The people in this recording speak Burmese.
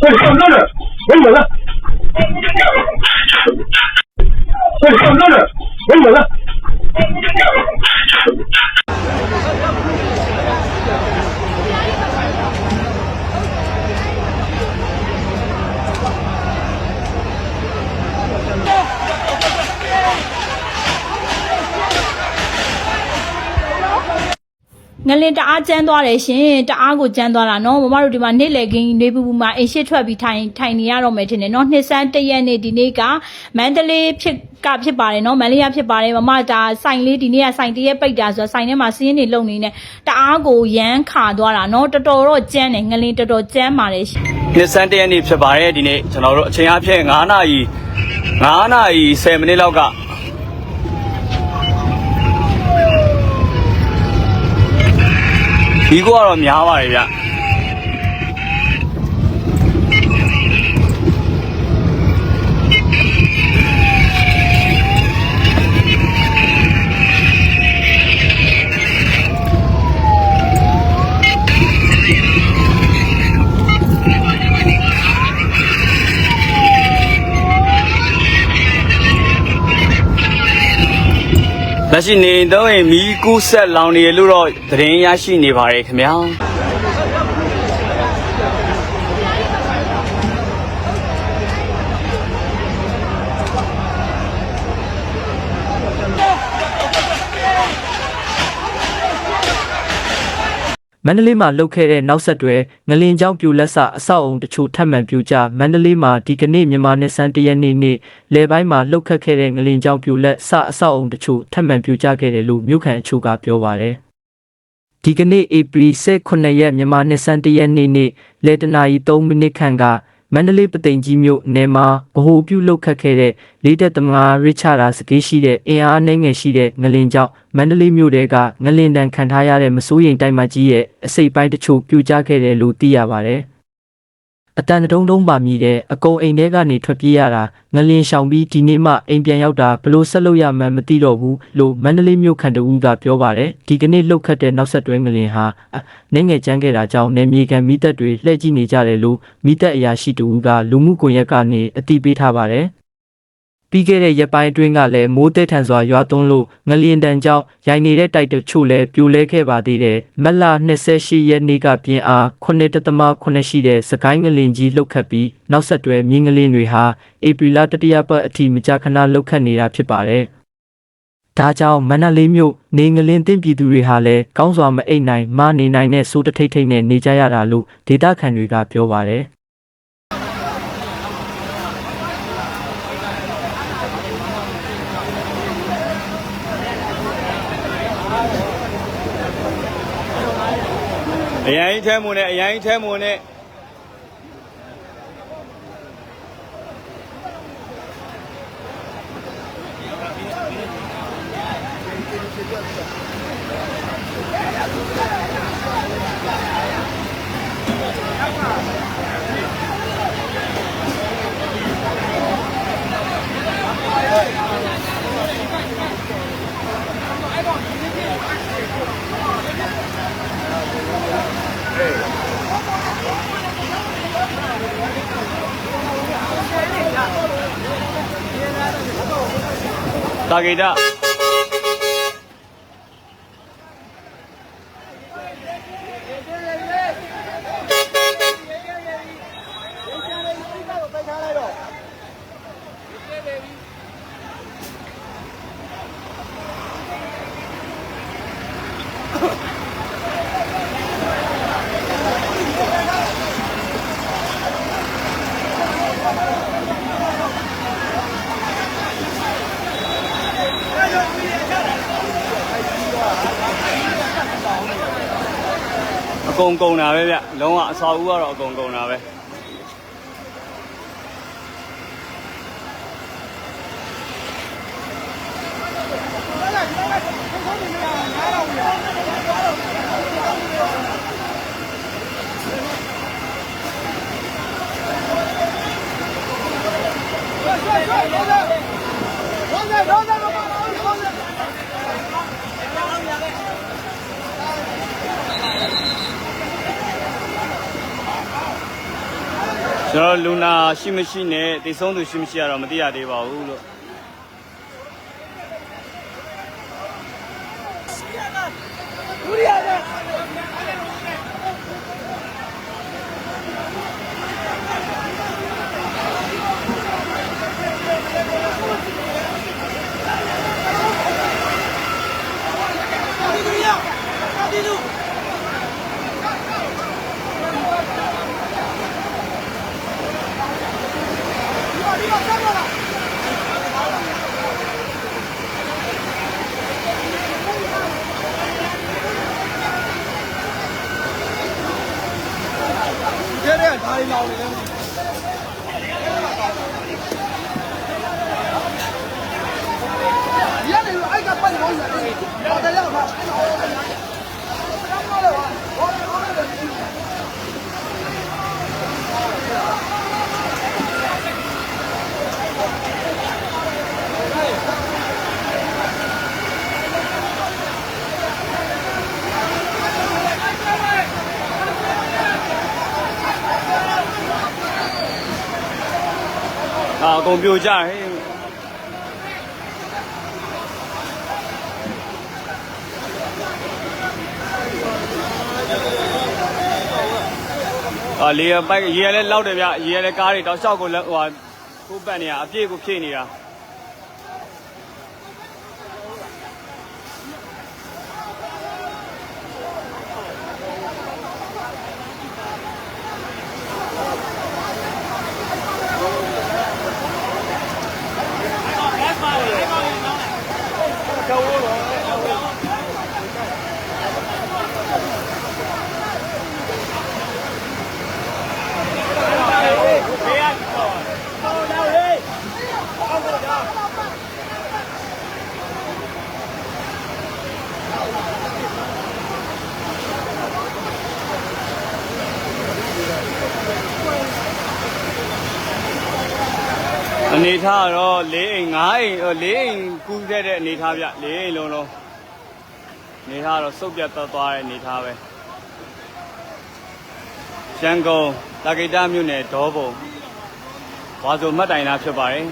快点上车了人走了快点上车了人走了。 ငလင်တအားကျန်းသွားတယ်ရှင်တအားကိုကျန်းသွားတာနော်မမတို့ဒီမှာနေ့လေကင်းနေပူပူမှာအိမ်ရှိထွက်ပြီးထိုင်ထိုင်နေရတော့မယ်ထင်တယ်နော်နှစ်ဆန်းတစ်ရက်နေ့ဒီနေ့ကမန္တလေးဖြစ်ကဖြစ်ပါတယ်နော်မန္တလေးကဖြစ်ပါတယ်မမဒါဆိုင်လေးဒီနေ့ကဆိုင်တရက်ပိတ်တာဆိုတော့ဆိုင်ထဲမှာစီးရင်နေလုံနေနေတအားကိုရမ်းခါသွားတာနော်တော်တော်တော့ကျန်းတယ်ငလင်တော်တော်ကျန်းပါတယ်ရှင်နှစ်ဆန်းတရက်နေ့ဖြစ်ပါတယ်ဒီနေ့ကျွန်တော်တို့အချိန်အပြည့်9နာရီ9နာရီ10မိနစ်လောက်က ဒီကတော့များပါတယ်ဗျ လက်ရှိနေတော့ရင်မီးကူးဆက်လောင်နေရလို့တော့သတင်းရရှိနေပါတယ်ခင်ဗျာ မန္တလေးမှာလှုပ်ခဲ့တဲ့နောက်ဆက်တွဲငလင်ကြောင့်ပြိုလက်စအဆောက်အုံတချို့ထပ်မံပြိုကျမန္တလေးမှာဒီကနေ့မြန်မာနှစ်ဆန်းတရက်နေ့နေ့လယ်ပိုင်းမှာလှုပ်ခတ်ခဲ့တဲ့ငလင်ကြောင့်ပြိုလက်စအဆောက်အုံတချို့ထပ်မံပြိုကျခဲ့တယ်လို့မြို့ခံအချို့ကပြောပါတယ်ဒီကနေ့ဧပြီ18ရက်မြန်မာနှစ်ဆန်းတရက်နေ့နေ့လယ်တနာရီ3မိနစ်ခန့်က မန္တလေးပသိမ်ကြီးမြို့နယ်မှာဗဟိုပြုလုပ်ခတ်ခဲ့တဲ့လေးတက်သမားရစ်ချာရာစကေးရှိတဲ့အင်အားအနှဲငယ်ရှိတဲ့ငလင်ကြောင့်မန္တလေးမြို့တဲကငလင်တန်ခံထားရတဲ့မစိုးရိမ်တိုက်မကြီးရဲ့အစိပ်ပိုင်းတချို့ပြိုကျခဲ့တယ်လို့သိရပါတယ်။ အတန်တုံးတုံးပါမြည်တဲ့အကုံအိမ်ထဲကနေထွက်ပြေးရတာငလင်ရှောင်ပြီးဒီနေ့မှအိမ်ပြန်ရောက်တာဘလို့ဆက်လို့ရမှန်းမသိတော့ဘူးလို့မန္တလေးမြို့ခံတဦးကပြောပါတယ်။ဒီကနေ့လှုပ်ခတ်တဲ့နောက်ဆက်တွဲငလင်ဟာအနှဲငယ်ကျန်းခဲ့တာကြောင့်နေမြေကန်မိသက်တွေလှည့်ကြည့်နေကြတယ်လို့မိသက်အရာရှိတဦးကလူမှုကွန်ရက်ကနေအသိပေးထားပါတယ်။ ပြီးခဲ့တဲ့ရက်ပိုင်းအတွင်းကလည်းမိုးတဲထန်စွာရွာသွန်းလို့ငလျင်တန်ကြောင့်ရိုင်နေတဲ့တိုက်တချို့လည်းပြိုလဲခဲ့ပါသေးတယ်။မက်လာ28ရက်နေ့ကပြင်းအား9.8ရှိတဲ့စကိုင်းငလင်ကြီးလှုပ်ခတ်ပြီးနောက်ဆက်တွဲမြင်းငလင်တွေဟာဧပြီလတတိယပတ်အထိမကြာခဏလှုပ်ခတ်နေတာဖြစ်ပါတယ်။ဒါကြောင့်မန္တလေးမြို့နေငလင်တင့်ပြည်သူတွေဟာလည်းကောင်းစွာမအိပ်နိုင်မနေနိုင်တဲ့စိုးတထိတ်ထိတ်နဲ့နေကြရတာလို့ဒေသခံတွေကပြောပါတယ်။ အရင်ကြီးထဲမွန်နဲ့အရင်ကြီးထဲမွန် တာဂေတာအ ကုန်ကုန်တာပဲဗျလုံးဝအစာဦးကတော့အကုန်ကုန်တာပဲ ကျွန်တော်လူနာရှိမရှိနဲ့တိတ်ဆုံးသူရှိမရှိကတော့မသိရသေးပါဘူးလို့ အာ အကုန်ပြိုကြဟဲ့အာလေပိုက်ရေရလဲလောက်တယ်ဗျရေရလဲကားတွေတောက်လျှောက်ကိုလဲဟိုဟာကိုပတ်နေတာအပြည့်ကိုဖြည့်နေတာ အနေထားကတော့၄အိမ်၅အိမ်၄အိမ်ကူးခဲ့တဲ့အနေထားဗျ၄အိမ်လုံးလုံးအနေထားကတော့စုပ်ပြတ်သွားသွားတဲ့အနေထားပဲရန်ကုန်တာဂိတာမြို့နယ်ဒေါဘုံဝါဆိုမှတ်တိုင်သားဖြစ်ပါတယ်